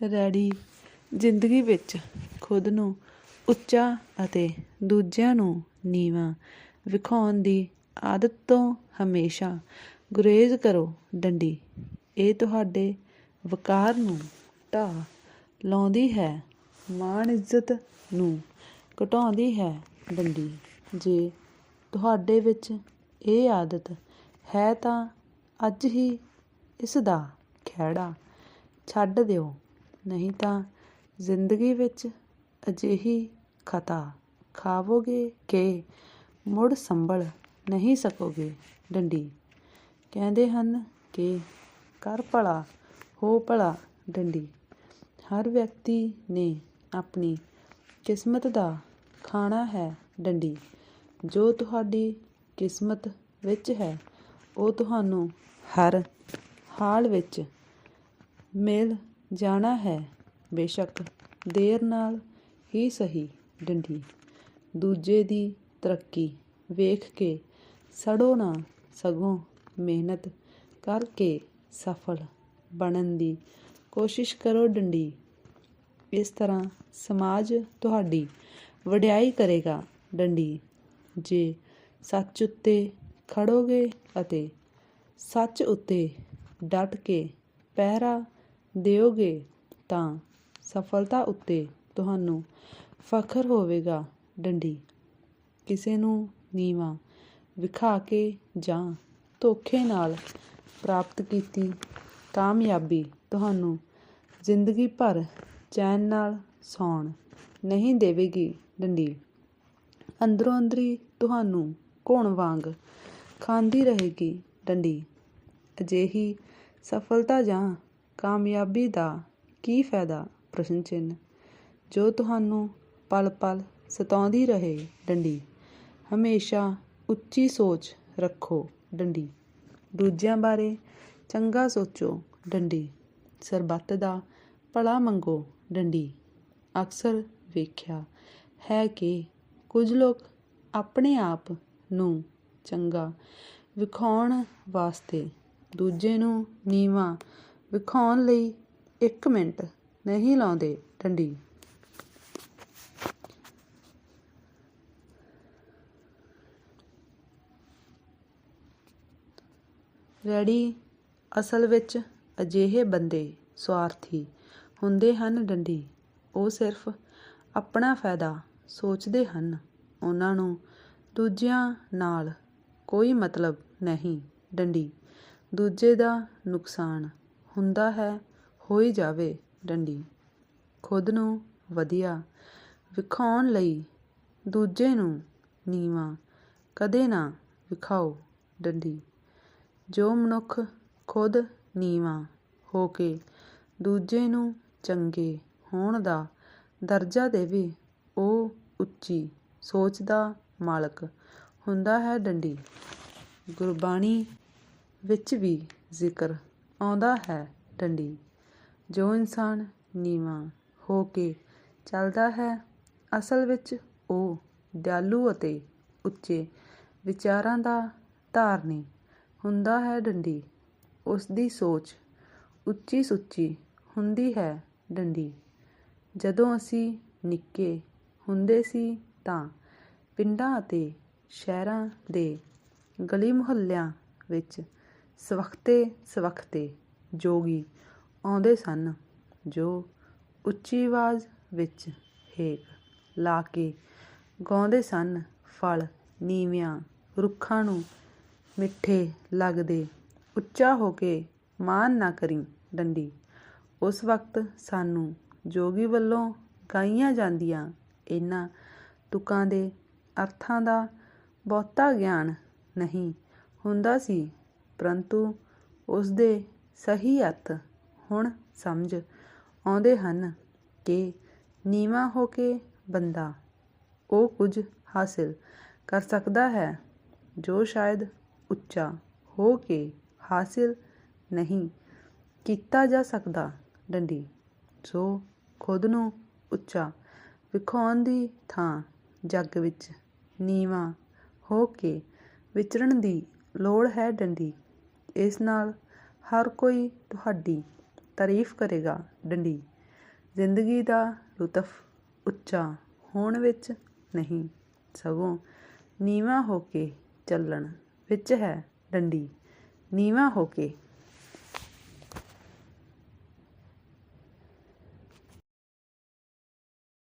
Ready. ਜ਼ਿੰਦਗੀ ਵਿੱਚ ਖੁਦ ਨੂੰ ਉੱਚਾ ਅਤੇ ਦੂਜਿਆਂ ਨੂੰ ਨੀਵਾਂ ਵਿਖਾਉਣ ਦੀ ਆਦਤ ਤੋਂ ਹਮੇਸ਼ਾ ਗੁਰੇਜ਼ ਕਰੋ ਡੰਡੀ। ਇਹ ਤੁਹਾਡੇ ਵਕਾਰ ਨੂੰ ਢਾਹ ਲਾਉਂਦੀ ਹੈ, ਮਾਣ ਇੱਜ਼ਤ ਨੂੰ ਘਟਾਉਂਦੀ ਹੈ ਡੰਡੀ। ਜੇ ਤੁਹਾਡੇ ਵਿੱਚ ਇਹ ਆਦਤ ਹੈ ਤਾਂ ਅੱਜ ਹੀ ਇਸ ਦਾ ਖਹਿੜਾ ਛੱਡ ਦਿਓ। ਨਹੀਂ ਤਾਂ ਜ਼ਿੰਦਗੀ ਵਿੱਚ ਅਜਿਹੀ ਖਤਾ ਖਾਵੋਗੇ ਕਿ ਮੁੜ ਸੰਭਲ ਨਹੀਂ ਸਕੋਗੇ ਡੰਡੀ। ਕਹਿੰਦੇ ਹਨ ਕਿ ਕਰ ਭਲਾ, ਹੋ ਭਲਾ ਡੰਡੀ। ਹਰ ਵਿਅਕਤੀ ਨੇ ਆਪਣੀ ਕਿਸਮਤ ਦਾ ਖਾਣਾ ਹੈ ਡੰਡੀ। ਜੋ ਤੁਹਾਡੀ ਕਿਸਮਤ ਵਿੱਚ ਹੈ, ਉਹ ਤੁਹਾਨੂੰ ਹਰ ਹਾਲ ਵਿੱਚ ਮਿਲ ਜਾਣਾ ਹੈ। ਬੇਸ਼ੱਕ ਦੇਰ ਨਾਲ ਹੀ ਸਹੀ ਡੰਡੀ। ਦੂਜੇ ਦੀ ਤਰੱਕੀ ਵੇਖ ਕੇ ਸੜੋ ਨਾ ਸਗੋਂ ਮਿਹਨਤ ਕਰਕੇ ਸਫਲ ਬਣਨ ਦੀ ਕੋਸ਼ਿਸ਼ ਕਰੋ ਡੰਡੀ। ਇਸ ਤਰ੍ਹਾਂ ਸਮਾਜ ਤੁਹਾਡੀ ਵਡਿਆਈ ਕਰੇਗਾ ਡੰਡੀ। ਜੇ ਸੱਚ ਉੱਤੇ ਖੜੋਗੇ ਅਤੇ ਸੱਚ ਉੱਤੇ ਡਟ ਕੇ ਪਹਿਰਾ ਦਿਓਗੇ ਤਾਂ ਸਫਲਤਾ ਉੱਤੇ ਤੁਹਾਨੂੰ ਫਖਰ ਹੋਵੇਗਾ, ਡੰਡੀ। ਕਿਸੇ ਨੂੰ ਨੀਵਾਂ ਵਿਖਾ ਕੇ ਜਾਂ ਧੋਖੇ ਨਾਲ ਪ੍ਰਾਪਤ ਕੀਤੀ ਕਾਮਯਾਬੀ ਤੁਹਾਨੂੰ ਜ਼ਿੰਦਗੀ ਭਰ ਚੈਨ ਨਾਲ ਸੌਣ ਨਹੀਂ ਦੇਵੇਗੀ, ਡੰਡੀ। ਅੰਦਰੋਂ ਅੰਦਰੀ ਤੁਹਾਨੂੰ ਘੁਣ ਵਾਂਗ ਖਾਂਦੀ ਰਹੇਗੀ, ਡੰਡੀ। ਅਜਿਹੀ ਸਫਲਤਾ ਜਾਂ ਕਾਮਯਾਬੀ ਦਾ ਕੀ ਫਾਇਦਾ? ਪ੍ਰਸ਼ਨ ਚਿੰਨ ਜੋ ਤੁਹਾਨੂੰ ਪਲ ਪਲ ਸਤਾਉਂਦੀ ਰਹੇ, ਡੰਡੀ। ਹਮੇਸ਼ਾ ਉੱਚੀ ਸੋਚ ਰੱਖੋ, ਡੰਡੀ। ਦੂਜਿਆਂ ਬਾਰੇ ਚੰਗਾ ਸੋਚੋ, ਡੰਡੀ। ਸਰਬੱਤ ਦਾ ਭਲਾ ਮੰਗੋ, ਡੰਡੀ। ਅਕਸਰ ਵੇਖਿਆ ਹੈ ਕਿ ਕੁਝ ਲੋਕ ਆਪਣੇ ਆਪ ਨੂੰ ਚੰਗਾ ਵਿਖਾਉਣ ਵਾਸਤੇ ਦੂਜੇ ਨੂੰ ਨੀਵਾਂ ਵਿਖਾਉਣ ਲਈ ਇੱਕ ਮਿੰਟ ਨਹੀਂ ਲਾਉਂਦੇ ਡੰਡੀ ਰੈਡੀ? ਅਸਲ ਵਿੱਚ ਅਜਿਹੇ ਬੰਦੇ ਸਵਾਰਥੀ ਹੁੰਦੇ ਹਨ ਡੰਡੀ ਉਹ ਸਿਰਫ ਆਪਣਾ ਫਾਇਦਾ ਸੋਚਦੇ ਹਨ। ਉਹਨਾਂ ਨੂੰ ਦੂਜਿਆਂ ਨਾਲ ਕੋਈ ਮਤਲਬ ਨਹੀਂ ਡੰਡੀ ਦੂਜੇ ਦਾ ਨੁਕਸਾਨ ਹੁੰਦਾ ਹੈ, ਹੋਈ ਜਾਵੇ ਡੰਡੀ। ਖੁਦ ਨੂੰ ਵਧੀਆ ਵਿਖਾਉਣ ਲਈ ਦੂਜੇ ਨੂੰ ਨੀਵਾਂ ਕਦੇ ਨਾ ਵਿਖਾਓ ਡੰਡੀ। ਜੋ ਮਨੁੱਖ ਖੁਦ ਨੀਵਾਂ ਹੋ ਕੇ ਦੂਜੇ ਨੂੰ ਚੰਗੇ ਹੋਣ ਦਾ ਦਰਜਾ ਦੇਵੇ, ਉਹ ਉੱਚੀ ਸੋਚ ਦਾ ਮਾਲਕ ਹੁੰਦਾ ਹੈ ਡੰਡੀ। ਗੁਰਬਾਣੀ ਵਿੱਚ ਵੀ ਜ਼ਿਕਰ ਆਉਂਦਾ ਹੈ ਡੰਡੀ ਜੋ ਇਨਸਾਨ ਨੀਵਾਂ ਹੋ ਕੇ ਚੱਲਦਾ ਹੈ, ਅਸਲ ਵਿੱਚ ਉਹ ਦਿਆਲੂ ਅਤੇ ਉੱਚੇ ਵਿਚਾਰਾਂ ਦਾ ਧਾਰਨੀ ਹੁੰਦਾ ਹੈ ਡੰਡੀ। ਉਸ ਦੀ ਸੋਚ ਉੱਚੀ ਸੁੱਚੀ ਹੁੰਦੀ ਹੈ ਡੰਡੀ। ਜਦੋਂ ਅਸੀਂ ਨਿੱਕੇ ਹੁੰਦੇ ਸੀ ਤਾਂ ਪਿੰਡਾਂ ਅਤੇ ਸ਼ਹਿਰਾਂ ਦੇ ਗਲੀ ਮੁਹੱਲਿਆਂ ਵਿੱਚ ਸਵਖਤੇ ਸਵਖਤੇ ਜੋਗੀ ਆਉਂਦੇ ਸਨ, ਜੋ ਉੱਚੀ ਆਵਾਜ਼ ਵਿੱਚ ਹੇਕ ਲਾ ਕੇ ਗਾਉਂਦੇ ਸਨ, ਫਲ ਨੀਵਿਆਂ ਰੁੱਖਾਂ ਨੂੰ ਮਿੱਠੇ ਲੱਗਦੇ, ਉੱਚਾ ਹੋ ਕੇ ਮਾਨ ਨਾ ਕਰੀ ਡੰਡੀ। ਉਸ ਵਕਤ ਸਾਨੂੰ ਜੋਗੀ ਵੱਲੋਂ ਗਾਈਆਂ ਜਾਂਦੀਆਂ, ਇਹਨਾਂ ਤੁਕਾਂ ਦੇ ਅਰਥਾਂ ਦਾ ਬਹੁਤਾ ਗਿਆਨ ਨਹੀਂ ਹੁੰਦਾ ਸੀ। ਪਰੰਤੂ ਉਸ ਦੇ ਸਹੀ ਅਰਥ ਹੁਣ ਸਮਝ ਆਉਂਦੇ ਹਨ ਕਿ ਨੀਵਾਂ ਹੋ ਕੇ ਬੰਦਾ ਉਹ ਕੁਝ ਹਾਸਿਲ ਕਰ ਸਕਦਾ ਹੈ ਜੋ ਸ਼ਾਇਦ ਉੱਚਾ ਹੋ ਕੇ ਹਾਸਿਲ ਨਹੀਂ ਕੀਤਾ ਜਾ ਸਕਦਾ ਡੰਡੀ। ਸੋ ਖੁਦ ਨੂੰ ਉੱਚਾ ਵਿਖਾਉਣ ਦੀ ਥਾਂ ਜੱਗ ਵਿੱਚ ਨੀਵਾਂ ਹੋ ਕੇ ਵਿਚਰਨ ਦੀ ਲੋੜ ਹੈ ਡੰਡੀ। ਇਸ ਨਾਲ ਹਰ ਕੋਈ ਤੁਹਾਡੀ ਤਾਰੀਫ ਕਰੇਗਾ ਡੰਡੀ। ਜ਼ਿੰਦਗੀ ਦਾ ਲੁਤਫ ਉੱਚਾ ਹੋਣ ਵਿੱਚ ਨਹੀਂ, ਸਗੋਂ ਨੀਵਾਂ ਹੋ ਕੇ ਚੱਲਣ ਵਿੱਚ ਹੈ ਡੰਡੀ। ਨੀਵਾਂ ਹੋ ਕੇ